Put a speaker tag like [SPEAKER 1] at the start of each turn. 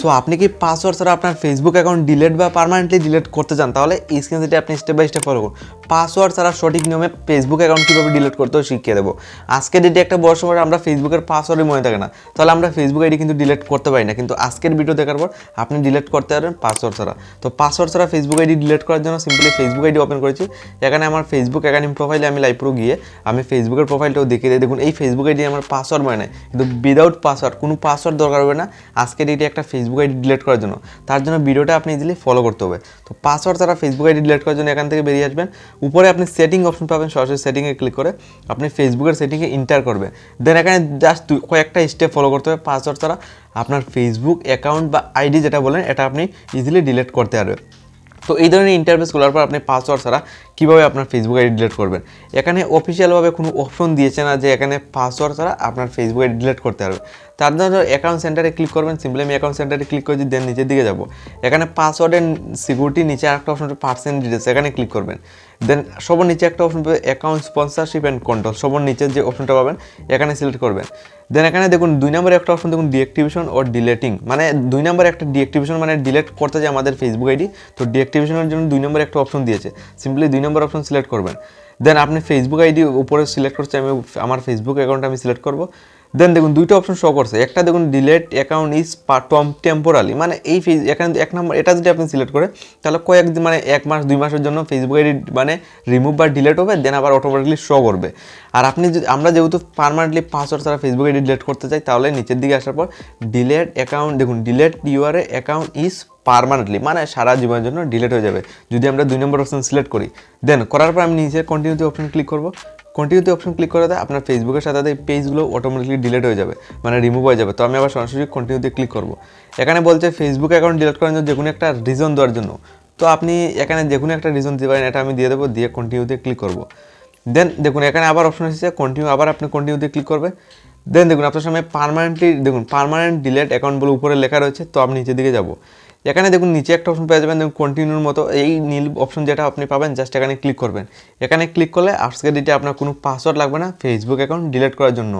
[SPEAKER 1] So আপনি কি password ছাড়া আপনার ফেসবুক অ্যাকাউন্ট ডিলেট বা পারমানেন্টলি ডিলেট করতে চান? তাহলে এই স্ক্রিন থেকে আপনি স্টেপ বাই স্টেপ ফলো করুন। পাসওয়ার্ড ছাড়া সঠিক নিয়মে ফেসবুক অ্যাকাউন্ট কীভাবে ডিলিট করতে শিখিয়ে দেবো। আজকের ডেটে একটা বড় সময় আমরা ফেসবুকের পাসওয়ার্ডই মনে থাকে না। তাহলে আমরা ফেসবুক আইডি কিন্তু ডিলিট করতে পারি না। কিন্তু আজকের ভিডিও দেখার পর আপনি ডিলিট করতে পারবেন পাসওয়ার্ড ছাড়া। তো পাসওয়ার্ড ছাড়া ফেসবুক আইডি ডিলিট করার জন্য সিম্পলি ফেসবুক আইডি ওপেন করেছি। এখানে আমার ফেসবুক অ্যাকাউন্ট প্রোফাইলে আমি লাইভ প্রো গিয়ে আমি ফেসবুকের প্রোফাইলটাও দেখিয়ে দিই। দেখুন, এই ফেসবুক আইডি আমার পাসওয়ার্ড মনে কিন্তু উইদাউট পাসওয়ার্ড কোনো পাসওয়ার্ড দরকার হবে না। আজকের এটি একটা ফেসবুক আইডি ডিলিট করার জন্য। তার জন্য ভিডিওটা আপনি ইজিলি ফলো করতে হবে। তো পাসওয়ার্ড ছাড়া ফেসবুক আইডি ডিলেট করার জন্য এখান থেকে বেরিয়ে আসবেন। উপরে আপনি সেটিং অপশন পাবেন, সরাসরি সেটিংয়ে ক্লিক করে আপনি ফেসবুকের সেটিংয়ে ইন্টার করবেন। দেন এখানে জাস্ট কয়েকটা স্টেপ ফলো করতে হবে। পাসওয়ার্ড ছাড়া আপনার ফেসবুক অ্যাকাউন্ট বা আইডি যেটা বলেন, এটা আপনি ইজিলি ডিলিট করতে পারবেন। তো এই ধরনের ইন্টারফেস খোলার পর আপনি পাসওয়ার্ড ছাড়া কীভাবে আপনার ফেসবুক আইডি ডিলিট করবেন? এখানে অফিসিয়ালভাবে কোনো অপশন দিয়েছে না যে এখানে পাসওয়ার্ড ছাড়া আপনার ফেসবুক আইডি ডিলিট করতে পারবে তার জন্য অ্যাকাউন্ট সেন্টারে ক্লিক করবেন সিম্পলি আমি অ্যাকাউন্ট সেন্টারে ক্লিক করে দেন নিচের দিকে যাব। এখানে পাসওয়ার্ডের সিকিউরিটি নিচে আরেকটা অপশন পার্সেন্ট ডিটেলস এখানে ক্লিক করবেন। দেন সবার নিচে একটা অপশন পাবে অ্যাকাউন্ট স্পন্সরশিপ অ্যান্ড কন্ট্রোল সবার নিচে যে অপশনটা পাবেন, এখানে সিলেক্ট করবেন। দেন এখানে দেখুন, দুই নম্বরে একটা অপশন দেখুন ডিঅ্যাক্টিভেশন ও ডিলেটিং মানে দুই নম্বরে একটা ডিঅ্যাক্টিভেশন মানে ডিলেট করতে যায় আমাদের ফেসবুক আইডি তো ডিঅ্যাক্টিভেশনের জন্য দুই নম্বরে একটা অপশন দিয়েছে। সিম্পলি দুই নম্বর অপশন সিলেক্ট করবেন। দেন আপনি ফেসবুক আইডি উপরে সিলেক্ট করছে আমি আমার ফেসবুক অ্যাকাউন্ট আমি সিলেক্ট করব। দেন দেখুন, দুইটা অপশন শো করছে। একটা দেখুন ডিলেট অ্যাকাউন্ট ইজ টম টেম্পোরালি মানে এই ফেস এখানে এক নম্বর এটা যদি আপনি সিলেক্ট করে তাহলে কয়েক দিন মানে এক মাস, দুই মাসের জন্য ফেসবুক মানে রিমুভ বা ডিলেট হবে দেন আবার অটোমেটিকলি শো করবে। আর আপনি যদি, আমরা যেহেতু পারমানেন্টলি পাসওয়ার্ড ছাড়া ফেসবুক আইডি ডিলেট করতে চাই, তাহলে নিচের দিকে আসার পর ডিলেট অ্যাকাউন্ট দেখুন delete your account is permanently মানে সারা জীবনের জন্য ডিলেট হয়ে যাবে। যদি আমরা দুই নম্বর অপশন সিলেক্ট করি দেন করার পর আমি নিচে কন্টিনিউতে অপশন ক্লিক করব। কন্টিনিউতে অপশন ক্লিক করে দেয় আপনার ফেসবুকের সাথে সাথে এই পেজগুলো অটোমেটিকলি ডিলিট হয়ে যাবে মানে রিমুভ হয়ে যাবে। তো আমি আবার সরাসরি কন্টিনিউতে ক্লিক করব। এখানে বলছে ফেসবুক অ্যাকাউন্ট ডিলিট করার জন্য যে কোনো একটা রিজন দেওয়ার জন্য। তো আপনি এখানে যে কোনো একটা রিজন দিতে পারেন, এটা আমি দিয়ে দেবো, দিয়ে কন্টিনিউতে ক্লিক করব। দেন দেখুন, এখানে আবার অপশন এসেছে কন্টিনিউ আবার আপনি কন্টিনিউতে ক্লিক করবে। দেন দেখুন, আপনার সামনে পারমানেন্টলি দেখুন পারমানেন্ট ডিলেট অ্যাকাউন্ট বলে উপরে লেখা রয়েছে, তো আপনি নিচের দিকে যাব। এখানে দেখুন, নিচে একটা অপশন পেয়ে যাবেন, দেখুন কন্টিনিউর মতো এই নীল অপশন যেটা আপনি পাবেন জাস্ট এখানে ক্লিক করবেন। এখানে ক্লিক করলে আজকের ডেটে আপনার কোনো পাসওয়ার্ড লাগবে না ফেসবুক অ্যাকাউন্ট ডিলিট করার জন্য।